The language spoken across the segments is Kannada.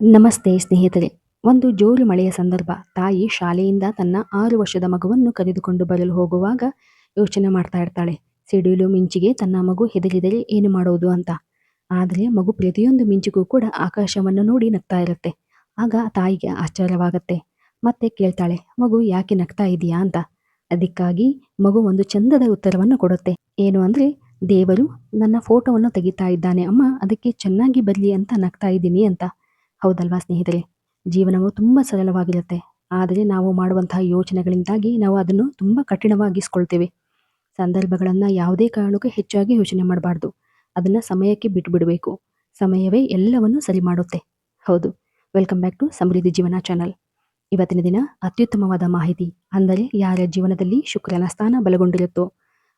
ನಮಸ್ತೆ ಸ್ನೇಹಿತರೆ. ಒಂದು ಜೋರು ಮಳೆಯ ಸಂದರ್ಭ. ತಾಯಿ ಶಾಲೆಯಿಂದ ತನ್ನ ಆರು ವರ್ಷದ ಮಗುವನ್ನು ಕರೆದುಕೊಂಡು ಬರಲು ಹೋಗುವಾಗ ಯೋಚನೆ ಮಾಡ್ತಾ ಇರ್ತಾಳೆ. ಸಿಡಿಲು ಮಿಂಚಿಗೆ ತನ್ನ ಮಗು ಹೆದರಿದರೆ ಏನು ಮಾಡೋದು ಅಂತ. ಆದರೆ ಮಗು ಪ್ರತಿಯೊಂದು ಮಿಂಚಿಗೂ ಕೂಡ ಆಕಾಶವನ್ನು ನೋಡಿ ನಗ್ತಾ ಇರುತ್ತೆ. ಆಗ ತಾಯಿಗೆ ಆಶ್ಚರ್ಯವಾಗುತ್ತೆ. ಮತ್ತೆ ಕೇಳ್ತಾಳೆ, ಮಗು ಯಾಕೆ ನಗ್ತಾ ಇದೆಯಾ ಅಂತ. ಅದಕ್ಕಾಗಿ ಮಗು ಒಂದು ಚಂದದ ಉತ್ತರವನ್ನು ಕೊಡುತ್ತೆ. ಏನು ಅಂದರೆ, ದೇವರು ನನ್ನ ಫೋಟೋವನ್ನು ತೆಗಿತಾ ಇದ್ದಾನೆ. ಅಮ್ಮ, ಅದಕ್ಕೆ ಚೆನ್ನಾಗಿ ಬರಲಿ ಅಂತ ನಗ್ತಾ ಇದ್ದೀನಿ ಅಂತ. ಹೌದಲ್ವಾ ಸ್ನೇಹಿತರೆ? ಜೀವನವು ತುಂಬ ಸರಳವಾಗಿರುತ್ತೆ. ಆದರೆ ನಾವು ಮಾಡುವಂತಹ ಯೋಚನೆಗಳಿಂದಾಗಿ ನಾವು ಅದನ್ನು ತುಂಬ ಕಠಿಣವಾಗಿಸ್ಕೊಳ್ತೇವೆ. ಸಂದರ್ಭಗಳನ್ನು ಯಾವುದೇ ಕಾರಣಕ್ಕೂ ಹೆಚ್ಚಾಗಿ ಯೋಚನೆ ಮಾಡಬಾರ್ದು. ಅದನ್ನು ಸಮಯಕ್ಕೆ ಬಿಟ್ಟುಬಿಡಬೇಕು ಸಮಯವೇ ಎಲ್ಲವನ್ನು ಸರಿ ಮಾಡುತ್ತೆ. ಹೌದು. ವೆಲ್ಕಮ್ ಬ್ಯಾಕ್ ಟು ಸಮೃದ್ಧಿ ಜೀವನ ಚಾನಲ್. ಇವತ್ತಿನ ದಿನ ಅತ್ಯುತ್ತಮವಾದ ಮಾಹಿತಿ ಅಂದರೆ ಯಾರ ಜೀವನದಲ್ಲಿ ಶುಕ್ರನ ಸ್ಥಾನ ಬಲಗೊಂಡಿರುತ್ತೋ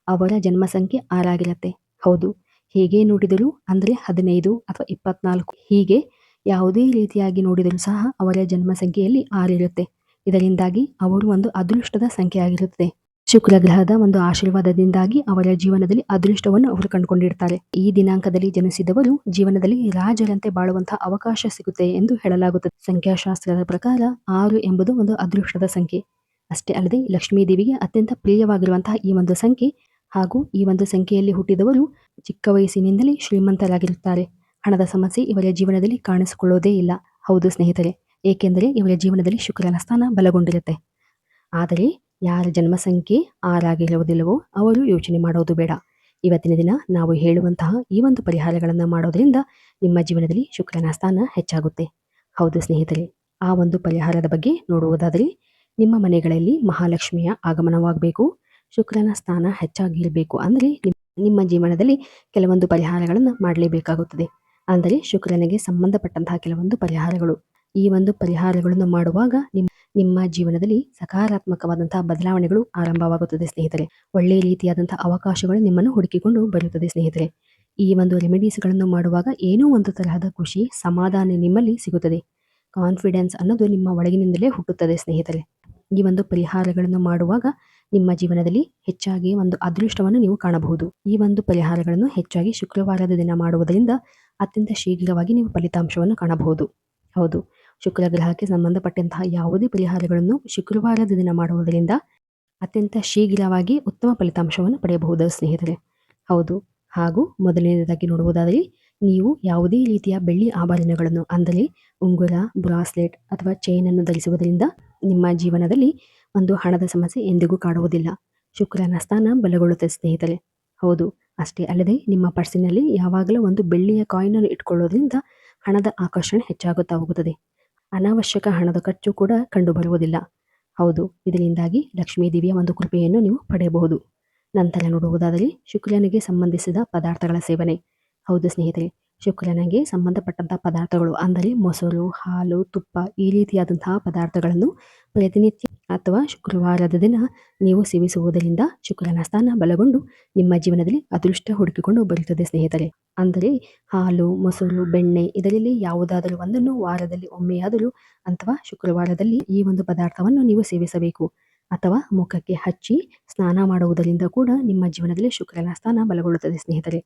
ಅವರ ಜನ್ಮ ಸಂಖ್ಯೆ ಆರಾಗಿರುತ್ತೆ. ಹೌದು. ಹೇಗೆ ನೋಡಿದರೂ ಅಂದರೆ ಹದಿನೈದು ಅಥವಾ ಇಪ್ಪತ್ನಾಲ್ಕು. ಹೀಗೆ ಯಾವುದೇ ರೀತಿಯಾಗಿ ನೋಡಿದರೂ ಸಹ ಅವರ ಜನ್ಮ ಸಂಖ್ಯೆಯಲ್ಲಿ ಆರಿರುತ್ತೆ. ಇದರಿಂದಾಗಿ ಅವರು ಒಂದು ಅದೃಷ್ಟದ ಸಂಖ್ಯೆ ಆಗಿರುತ್ತದೆ ಶುಕ್ರ ಗ್ರಹದ ಒಂದು ಆಶೀರ್ವಾದದಿಂದಾಗಿ ಅವರ ಜೀವನದಲ್ಲಿ ಅದೃಷ್ಟವನ್ನು ಅವರು ಕಂಡುಕೊಂಡಿರ್ತಾರೆ. ಈ ದಿನಾಂಕದಲ್ಲಿ ಜನಿಸಿದವರು ಜೀವನದಲ್ಲಿ ರಾಜರಂತೆ ಬಾಳುವಂತಹ ಅವಕಾಶ ಸಿಗುತ್ತೆ ಎಂದು ಹೇಳಲಾಗುತ್ತದೆ. ಸಂಖ್ಯಾಶಾಸ್ತ್ರದ ಪ್ರಕಾರ ಆರು ಎಂಬುದು ಒಂದು ಅದೃಷ್ಟದ ಸಂಖ್ಯೆ. ಅಷ್ಟೇ ಅಲ್ಲದೆ ಲಕ್ಷ್ಮೀ ದೇವಿಗೆ ಅತ್ಯಂತ ಪ್ರಿಯವಾಗಿರುವಂತಹ ಈ ಒಂದು ಸಂಖ್ಯೆ ಹಾಗೂ ಈ ಒಂದು ಸಂಖ್ಯೆಯಲ್ಲಿ ಹುಟ್ಟಿದವರು ಚಿಕ್ಕ ವಯಸ್ಸಿನಿಂದಲೇ ಶ್ರೀಮಂತರಾಗಿರುತ್ತಾರೆ. ಹಣದ ಸಮಸ್ಯೆ ಇವರ ಜೀವನದಲ್ಲಿ ಕಾಣಿಸಿಕೊಳ್ಳೋದೇ ಇಲ್ಲ. ಹೌದು ಸ್ನೇಹಿತರೆ, ಏಕೆಂದರೆ ಇವರ ಜೀವನದಲ್ಲಿ ಶುಕ್ರನ ಸ್ಥಾನ ಬಲಗೊಂಡಿರುತ್ತೆ. ಆದರೆ ಯಾರ ಜನ್ಮ ಸಂಖ್ಯೆ ಆರಾಗಿರುವುದಿಲ್ಲವೋ ಅವರು ಯೋಚನೆ ಮಾಡೋದು ಬೇಡ. ಇವತ್ತಿನ ದಿನ ನಾವು ಹೇಳುವಂತಹ ಈ ಒಂದು ಪರಿಹಾರಗಳನ್ನು ಮಾಡೋದರಿಂದ ನಿಮ್ಮ ಜೀವನದಲ್ಲಿ ಶುಕ್ರನ ಸ್ಥಾನ ಹೆಚ್ಚಾಗುತ್ತೆ. ಹೌದು ಸ್ನೇಹಿತರೆ, ಆ ಒಂದು ಪರಿಹಾರದ ಬಗ್ಗೆ ನೋಡುವುದಾದರೆ, ನಿಮ್ಮ ಮನೆಗಳಲ್ಲಿ ಮಹಾಲಕ್ಷ್ಮಿಯ ಆಗಮನವಾಗಬೇಕು. ಶುಕ್ರನ ಸ್ಥಾನ ಹೆಚ್ಚಾಗಿರಬೇಕು. ಅಂದರೆ ನಿಮ್ಮ ಜೀವನದಲ್ಲಿ ಕೆಲವೊಂದು ಪರಿಹಾರಗಳನ್ನು ಮಾಡಲೇಬೇಕಾಗುತ್ತದೆ. ಅಂದರೆ ಶುಕ್ರನಿಗೆ ಸಂಬಂಧಪಟ್ಟಂತಹ ಕೆಲವೊಂದು ಪರಿಹಾರಗಳು. ಈ ಒಂದು ಪರಿಹಾರಗಳನ್ನು ಮಾಡುವಾಗ ನಿಮ್ಮ ನಿಮ್ಮ ಜೀವನದಲ್ಲಿ ಸಕಾರಾತ್ಮಕವಾದಂತಹ ಬದಲಾವಣೆಗಳು ಆರಂಭವಾಗುತ್ತದೆ ಸ್ನೇಹಿತರೆ. ಒಳ್ಳೆಯ ರೀತಿಯಾದಂತಹ ಅವಕಾಶಗಳು ನಿಮ್ಮನ್ನು ಹುಡುಕಿಕೊಂಡು ಬರುತ್ತದೆ ಸ್ನೇಹಿತರೆ. ಈ ಒಂದು ರೆಮಿಡೀಸ್ಗಳನ್ನು ಮಾಡುವಾಗ ಏನೋ ಒಂದು ತರಹದ ಖುಷಿ, ಸಮಾಧಾನ ನಿಮ್ಮಲ್ಲಿ ಸಿಗುತ್ತದೆ. ಕಾನ್ಫಿಡೆನ್ಸ್ ಅನ್ನೋದು ನಿಮ್ಮ ಒಳಗಿನಿಂದಲೇ ಹುಟ್ಟುತ್ತದೆ ಸ್ನೇಹಿತರೆ. ಈ ಒಂದು ಪರಿಹಾರಗಳನ್ನು ಮಾಡುವಾಗ ನಿಮ್ಮ ಜೀವನದಲ್ಲಿ ಹೆಚ್ಚಾಗಿ ಒಂದು ಅದೃಷ್ಟವನ್ನು ನೀವು ಕಾಣಬಹುದು. ಈ ಒಂದು ಪರಿಹಾರಗಳನ್ನು ಹೆಚ್ಚಾಗಿ ಶುಕ್ರವಾರದ ದಿನ ಮಾಡುವುದರಿಂದ ಅತ್ಯಂತ ಶೀಘ್ರವಾಗಿ ನೀವು ಫಲಿತಾಂಶವನ್ನು ಕಾಣಬಹುದು. ಹೌದು. ಶುಕ್ರ ಗ್ರಹಕ್ಕೆ ಸಂಬಂಧಪಟ್ಟಂತಹ ಯಾವುದೇ ಪರಿಹಾರಗಳನ್ನು ಶುಕ್ರವಾರದ ದಿನ ಮಾಡುವುದರಿಂದ ಅತ್ಯಂತ ಶೀಘ್ರವಾಗಿ ಉತ್ತಮ ಫಲಿತಾಂಶವನ್ನು ಪಡೆಯಬಹುದು ಸ್ನೇಹಿತರೆ. ಹೌದು. ಹಾಗೂ ಮೊದಲನೇದಾಗಿ ನೋಡುವುದಾದರೆ ನೀವು ಯಾವುದೇ ರೀತಿಯ ಬೆಳ್ಳಿ ಆಭರಣಗಳನ್ನು, ಅಂದರೆ ಉಂಗುರ, ಬ್ರಾಸ್ಲೆಟ್ ಅಥವಾ ಚೈನನ್ನು ಧರಿಸುವುದರಿಂದ ನಿಮ್ಮ ಜೀವನದಲ್ಲಿ ಒಂದು ಹಣದ ಸಮಸ್ಯೆ ಎಂದಿಗೂ ಕಾಡುವುದಿಲ್ಲ. ಶುಕ್ರನ ಸ್ಥಾನ ಬಲಗೊಳ್ಳುತ್ತದೆ ಸ್ನೇಹಿತರೆ. ಹೌದು. ಅಷ್ಟೇ ಅಲ್ಲದೆ ನಿಮ್ಮ ಪರ್ಸಿನಲ್ಲಿ ಯಾವಾಗಲೂ ಒಂದು ಬೆಳ್ಳಿಯ ಕಾಯಿನ್ ಅನ್ನು ಇಟ್ಕೊಳ್ಳೋದ್ರಿಂದ ಹಣದ ಆಕರ್ಷಣೆ ಹೆಚ್ಚಾಗುತ್ತಾ ಹೋಗುತ್ತದೆ. ಅನಾವಶ್ಯಕ ಹಣದ ಖರ್ಚು ಕೂಡ ಕಂಡುಬರುವುದಿಲ್ಲ. ಹೌದು, ಇದರಿಂದಾಗಿ ಲಕ್ಷ್ಮೀ ದೇವಿಯ ಒಂದು ಕೃಪೆಯನ್ನು ನೀವು ಪಡೆಯಬಹುದು. ನಂತರ ನೋಡುವುದಾದರೆ ಶುಕ್ರನಿಗೆ ಸಂಬಂಧಿಸಿದ ಪದಾರ್ಥಗಳ ಸೇವನೆ. ಹೌದು ಸ್ನೇಹಿತರೆ, ಶುಕ್ರನಿಗೆ ಸಂಬಂಧಪಟ್ಟಂತಹ ಪದಾರ್ಥಗಳು ಅಂದರೆ ಮೊಸರು, ಹಾಲು, ತುಪ್ಪ ಈ ರೀತಿಯಾದಂತಹ ಪದಾರ್ಥಗಳನ್ನು ಪ್ರತಿನಿತ್ಯ ಅಥವಾ ಶುಕ್ರವಾರದ ದಿನ ನೀವು ಸೇವಿಸುವುದರಿಂದ ಶುಕ್ರನ ಸ್ಥಾನ ಬಲಗೊಂಡು ನಿಮ್ಮ ಜೀವನದಲ್ಲಿ ಅದೃಷ್ಟ ಹುಡುಕಿಕೊಂಡು ಬರುತ್ತದೆ, ಸ್ನೇಹಿತರೆ. ಅಂದರೆ ಹಾಲು, ಮೊಸರು, ಬೆಣ್ಣೆ ಇದರಲ್ಲಿ ಯಾವುದಾದರೂ ಒಂದನ್ನು ವಾರದಲ್ಲಿ ಒಮ್ಮೆಯಾದರೂ ಅಥವಾ ಶುಕ್ರವಾರದಲ್ಲಿ ಈ ಒಂದು ಪದಾರ್ಥವನ್ನು ನೀವು ಸೇವಿಸಬೇಕು. ಅಥವಾ ಮುಖಕ್ಕೆ ಹಚ್ಚಿ ಸ್ನಾನ ಮಾಡುವುದರಿಂದ ಕೂಡ ನಿಮ್ಮ ಜೀವನದಲ್ಲಿ ಶುಕ್ರನ ಸ್ಥಾನ ಬಲಗೊಳ್ಳುತ್ತದೆ, ಸ್ನೇಹಿತರೆ.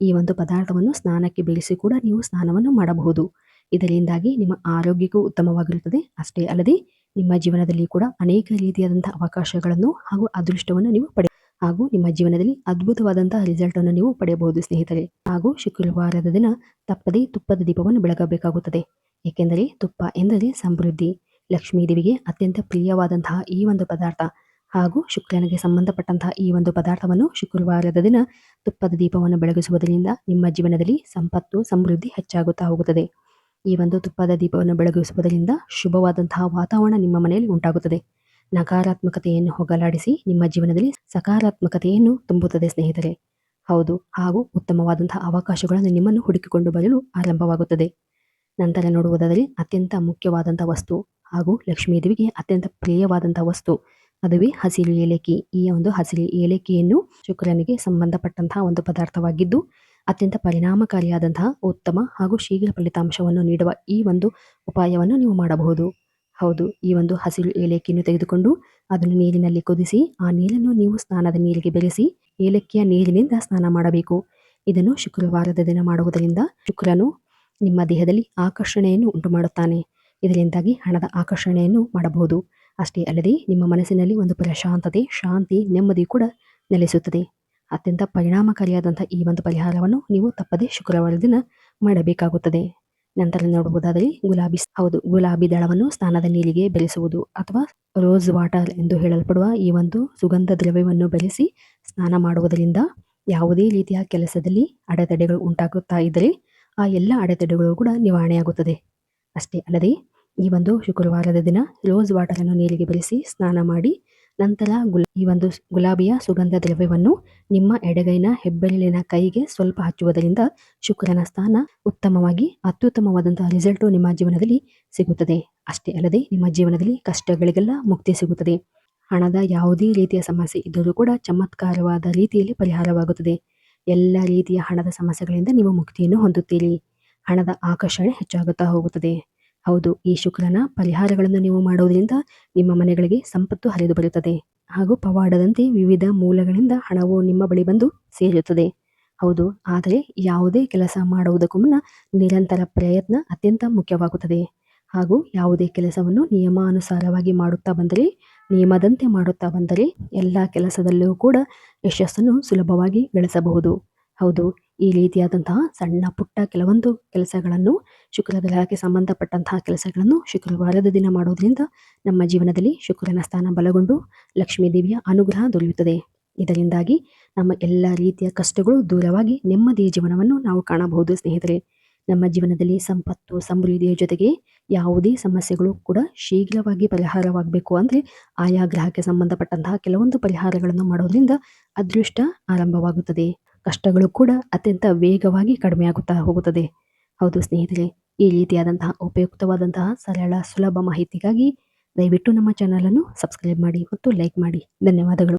ಈ ಒಂದು ಪದಾರ್ಥವನ್ನು ಸ್ನಾನಕ್ಕೆ ಬೆಳೆಸಿ ಕೂಡ ನೀವು ಸ್ನಾನವನ್ನು ಮಾಡಬಹುದು. ಇದರಿಂದಾಗಿ ನಿಮ್ಮ ಆರೋಗ್ಯಕ್ಕೂ ಉತ್ತಮವಾಗಿರುತ್ತದೆ. ಅಷ್ಟೇ ಅಲ್ಲದೆ ನಿಮ್ಮ ಜೀವನದಲ್ಲಿ ಕೂಡ ಅನೇಕ ರೀತಿಯಾದಂಥ ಅವಕಾಶಗಳನ್ನು ಹಾಗೂ ಅದೃಷ್ಟವನ್ನು ನೀವು ಪಡೆ ಹಾಗೂ ನಿಮ್ಮ ಜೀವನದಲ್ಲಿ ಅದ್ಭುತವಾದಂತಹ ರಿಸಲ್ಟ್ ಅನ್ನು ನೀವು ಪಡೆಯಬಹುದು, ಸ್ನೇಹಿತರೆ. ಹಾಗೂ ಶುಕ್ರವಾರದ ದಿನ ತಪ್ಪದೇ ತುಪ್ಪದ ದೀಪವನ್ನು ಬೆಳಗಬೇಕಾಗುತ್ತದೆ. ಏಕೆಂದರೆ ತುಪ್ಪ ಎಂದರೆ ಸಮೃದ್ಧಿ. ಲಕ್ಷ್ಮೀ ದೇವಿಗೆ ಅತ್ಯಂತ ಪ್ರಿಯವಾದಂತಹ ಈ ಒಂದು ಪದಾರ್ಥ. ಹಾಗೂ ಶುಕ್ರನಿಗೆ ಸಂಬಂಧಪಟ್ಟಂತಹ ಈ ಒಂದು ಪದಾರ್ಥವನ್ನು ಶುಕ್ರವಾರದ ದಿನ ತುಪ್ಪದ ದೀಪವನ್ನು ಬೆಳಗಿಸುವುದರಿಂದ ನಿಮ್ಮ ಜೀವನದಲ್ಲಿ ಸಂಪತ್ತು, ಸಮೃದ್ಧಿ ಹೆಚ್ಚಾಗುತ್ತಾ ಹೋಗುತ್ತದೆ. ಈ ಒಂದು ತುಪ್ಪದ ದೀಪವನ್ನು ಬೆಳಗಿಸುವುದರಿಂದ ಶುಭವಾದಂತಹ ವಾತಾವರಣ ನಿಮ್ಮ ಮನೆಯಲ್ಲಿ ಉಂಟಾಗುತ್ತದೆ. ನಕಾರಾತ್ಮಕತೆಯನ್ನು ಹೋಗಲಾಡಿಸಿ ನಿಮ್ಮ ಜೀವನದಲ್ಲಿ ಸಕಾರಾತ್ಮಕತೆಯನ್ನು ತುಂಬುತ್ತದೆ ಸ್ನೇಹಿತರೆ. ಹೌದು, ಹಾಗೂ ಉತ್ತಮವಾದಂತಹ ಅವಕಾಶಗಳನ್ನು ನಿಮ್ಮನ್ನು ಹುಡುಕಿಕೊಂಡು ಬರಲು ಆರಂಭವಾಗುತ್ತದೆ. ನಂತರ ನೋಡುವುದರಲ್ಲಿ ಅತ್ಯಂತ ಮುಖ್ಯವಾದಂಥ ವಸ್ತು ಹಾಗೂ ಲಕ್ಷ್ಮೀ ದೇವಿಗೆ ಅತ್ಯಂತ ಪ್ರಿಯವಾದಂಥ ವಸ್ತು. ಅದುವೇ ಹಸಿರು ಏಲಕ್ಕಿ. ಈ ಒಂದು ಹಸಿರು ಏಲಕ್ಕಿಯನ್ನು ಶುಕ್ರನಿಗೆ ಸಂಬಂಧಪಟ್ಟಂತಹ ಒಂದು ಪದಾರ್ಥವಾಗಿದ್ದು ಅತ್ಯಂತ ಪರಿಣಾಮಕಾರಿಯಾದಂತಹ ಉತ್ತಮ ಹಾಗೂ ಶೀಘ್ರ ಫಲಿತಾಂಶವನ್ನು ನೀಡುವ ಈ ಒಂದು ಉಪಾಯವನ್ನು ನೀವು ಮಾಡಬಹುದು. ಹೌದು, ಈ ಒಂದು ಹಸಿರು ಏಲಕ್ಕಿಯನ್ನು ತೆಗೆದುಕೊಂಡು ಅದನ್ನು ನೀರಿನಲ್ಲಿ ಕುದಿಸಿ, ಆ ನೀರನ್ನು ನೀವು ಸ್ನಾನದ ನೀರಿಗೆ ಬೆರೆಸಿ ಏಲಕ್ಕಿಯ ನೀರಿನಿಂದ ಸ್ನಾನ ಮಾಡಬೇಕು. ಇದನ್ನು ಶುಕ್ರವಾರದ ದಿನ ಮಾಡುವುದರಿಂದ ಶುಕ್ರನು ನಿಮ್ಮ ದೇಹದಲ್ಲಿ ಆಕರ್ಷಣೆಯನ್ನು ಉಂಟು ಮಾಡುತ್ತಾನೆ ಇದರಿಂದಾಗಿ ಹಣದ ಆಕರ್ಷಣೆಯನ್ನು ಮಾಡಬಹುದು. ಅಷ್ಟೇ ಅಲ್ಲದೆ ನಿಮ್ಮ ಮನಸ್ಸಿನಲ್ಲಿ ಒಂದು ಪ್ರಶಾಂತತೆ, ಶಾಂತಿ, ನೆಮ್ಮದಿ ಕೂಡ ನೆಲೆಸುತ್ತದೆ. ಅತ್ಯಂತ ಪರಿಣಾಮಕಾರಿಯಾದಂಥ ಈ ಒಂದು ಪರಿಹಾರವನ್ನು ನೀವು ತಪ್ಪದೆ ಶುಕ್ರವಾರ ದಿನ ಮಾಡಬೇಕಾಗುತ್ತದೆ. ನಂತರ ನೋಡುವುದಾದರೆ ಗುಲಾಬಿ ಹೌದು, ಗುಲಾಬಿ ದಳವನ್ನು ಸ್ನಾನದ ನೀರಿಗೆ ಬೆರೆಸುವುದು ಅಥವಾ ರೋಸ್ ವಾಟರ್ ಎಂದು ಹೇಳಲ್ಪಡುವ ಈ ಒಂದು ಸುಗಂಧ ದ್ರವ್ಯವನ್ನು ಬೆರೆಸಿ ಸ್ನಾನ ಮಾಡುವುದರಿಂದ ಯಾವುದೇ ರೀತಿಯ ಕೆಲಸದಲ್ಲಿ ಅಡೆತಡೆಗಳು ಉಂಟಾಗುತ್ತಾ ಇದ್ದರೆ ಆ ಎಲ್ಲ ಅಡೆತಡೆಗಳು ಕೂಡ ನಿವಾರಣೆಯಾಗುತ್ತದೆ. ಅಷ್ಟೇ ಅಲ್ಲದೆ ಈ ಒಂದು ಶುಕ್ರವಾರದ ದಿನ ರೋಸ್ ವಾಟರನ್ನು ನೀರಿಗೆ ಬೆರೆಸಿ ಸ್ನಾನ ಮಾಡಿ ನಂತರ ಗುಲಾ, ಈ ಒಂದು ಗುಲಾಬಿಯ ಸುಗಂಧ ದ್ರವ್ಯವನ್ನು ನಿಮ್ಮ ಎಡಗೈನ ಹೆಬ್ಬೆರಳಿನ ಕೈಗೆ ಸ್ವಲ್ಪ ಹಚ್ಚುವುದರಿಂದ ಶುಕ್ರನ ಸ್ಥಾನ ಉತ್ತಮವಾಗಿ ಅತ್ಯುತ್ತಮವಾದಂತಹ ರಿಸಲ್ಟು ನಿಮ್ಮ ಜೀವನದಲ್ಲಿ ಸಿಗುತ್ತದೆ. ಅಷ್ಟೇ ಅಲ್ಲದೆ ನಿಮ್ಮ ಜೀವನದಲ್ಲಿ ಕಷ್ಟಗಳಿಗೆಲ್ಲ ಮುಕ್ತಿ ಸಿಗುತ್ತದೆ. ಹಣದ ಯಾವುದೇ ರೀತಿಯ ಸಮಸ್ಯೆ ಇದ್ದರೂ ಕೂಡ ಚಮತ್ಕಾರವಾದ ರೀತಿಯಲ್ಲಿ ಪರಿಹಾರವಾಗುತ್ತದೆ. ಎಲ್ಲ ರೀತಿಯ ಹಣದ ಸಮಸ್ಯೆಗಳಿಂದ ನೀವು ಮುಕ್ತಿಯನ್ನು ಹೊಂದುತ್ತೀರಿ. ಹಣದ ಆಕರ್ಷಣೆ ಹೆಚ್ಚಾಗುತ್ತಾ ಹೋಗುತ್ತದೆ. ಹೌದು, ಈ ಶುಕ್ರನ ಪರಿಹಾರಗಳನ್ನು ನೀವು ಮಾಡುವುದರಿಂದ ನಿಮ್ಮ ಮನೆಗಳಿಗೆ ಸಂಪತ್ತು ಹರಿದು ಬರುತ್ತದೆ. ಹಾಗೂ ಪವಾಡದಂತೆ ವಿವಿಧ ಮೂಲಗಳಿಂದ ಹಣವು ನಿಮ್ಮ ಬಳಿ ಬಂದು ಸೇರುತ್ತದೆ. ಹೌದು, ಆದರೆ ಯಾವುದೇ ಕೆಲಸ ಮಾಡುವುದಕ್ಕೂ ಮುನ್ನ ನಿರಂತರ ಪ್ರಯತ್ನ ಅತ್ಯಂತ ಮುಖ್ಯವಾಗುತ್ತದೆ. ಹಾಗೂ ಯಾವುದೇ ಕೆಲಸವನ್ನು ನಿಯಮಾನುಸಾರವಾಗಿ ಮಾಡುತ್ತಾ ಬಂದರೆ, ನಿಯಮದಂತೆ ಮಾಡುತ್ತಾ ಬಂದರೆ ಎಲ್ಲ ಕೆಲಸದಲ್ಲೂ ಕೂಡ ಯಶಸ್ಸನ್ನು ಸುಲಭವಾಗಿ ಗಳಿಸಬಹುದು. ಹೌದು ಈ ರೀತಿಯಾದಂತಹ ಸಣ್ಣ ಪುಟ್ಟ ಕೆಲವೊಂದು ಕೆಲಸಗಳನ್ನು ಶುಕ್ರ ಗ್ರಹಕ್ಕೆ ಸಂಬಂಧಪಟ್ಟಂತಹ ಕೆಲಸಗಳನ್ನು ಶುಕ್ರವಾರದ ದಿನ ಮಾಡುವುದರಿಂದ ನಮ್ಮ ಜೀವನದಲ್ಲಿ ಶುಕ್ರನ ಸ್ಥಾನ ಬಲಗೊಂಡು ಲಕ್ಷ್ಮೀ ದೇವಿಯ ಅನುಗ್ರಹ ದೊರೆಯುತ್ತದೆ. ಇದರಿಂದಾಗಿ ನಮ್ಮ ಎಲ್ಲ ರೀತಿಯ ಕಷ್ಟಗಳು ದೂರವಾಗಿ ನೆಮ್ಮದಿಯ ಜೀವನವನ್ನು ನಾವು ಕಾಣಬಹುದು ಸ್ನೇಹಿತರೆ. ನಮ್ಮ ಜೀವನದಲ್ಲಿ ಸಂಪತ್ತು, ಸಮೃದ್ಧಿಯ ಜೊತೆಗೆ ಯಾವುದೇ ಸಮಸ್ಯೆಗಳು ಕೂಡ ಶೀಘ್ರವಾಗಿ ಪರಿಹಾರವಾಗಬೇಕು ಅಂದರೆ ಆಯಾ ಗ್ರಹಕ್ಕೆ ಸಂಬಂಧಪಟ್ಟಂತಹ ಕೆಲವೊಂದು ಪರಿಹಾರಗಳನ್ನು ಮಾಡೋದರಿಂದ ಅದೃಷ್ಟ ಆರಂಭವಾಗುತ್ತದೆ. ಕಷ್ಟಗಳು ಕೂಡ ಅತ್ಯಂತ ವೇಗವಾಗಿ ಕಡಿಮೆಯಾಗುತ್ತಾ ಹೋಗುತ್ತದೆ. ಹೌದು ಸ್ನೇಹಿತರೆ, ಈ ರೀತಿಯಾದಂತಹ ಉಪಯುಕ್ತವಾದಂತಹ ಸರಳ ಸುಲಭ ಮಾಹಿತಿಗಾಗಿ ದಯವಿಟ್ಟು ನಮ್ಮ ಚಾನಲನ್ನು ಸಬ್ಸ್ಕ್ರೈಬ್ ಮಾಡಿ ಮತ್ತು ಲೈಕ್ ಮಾಡಿ. ಧನ್ಯವಾದಗಳು.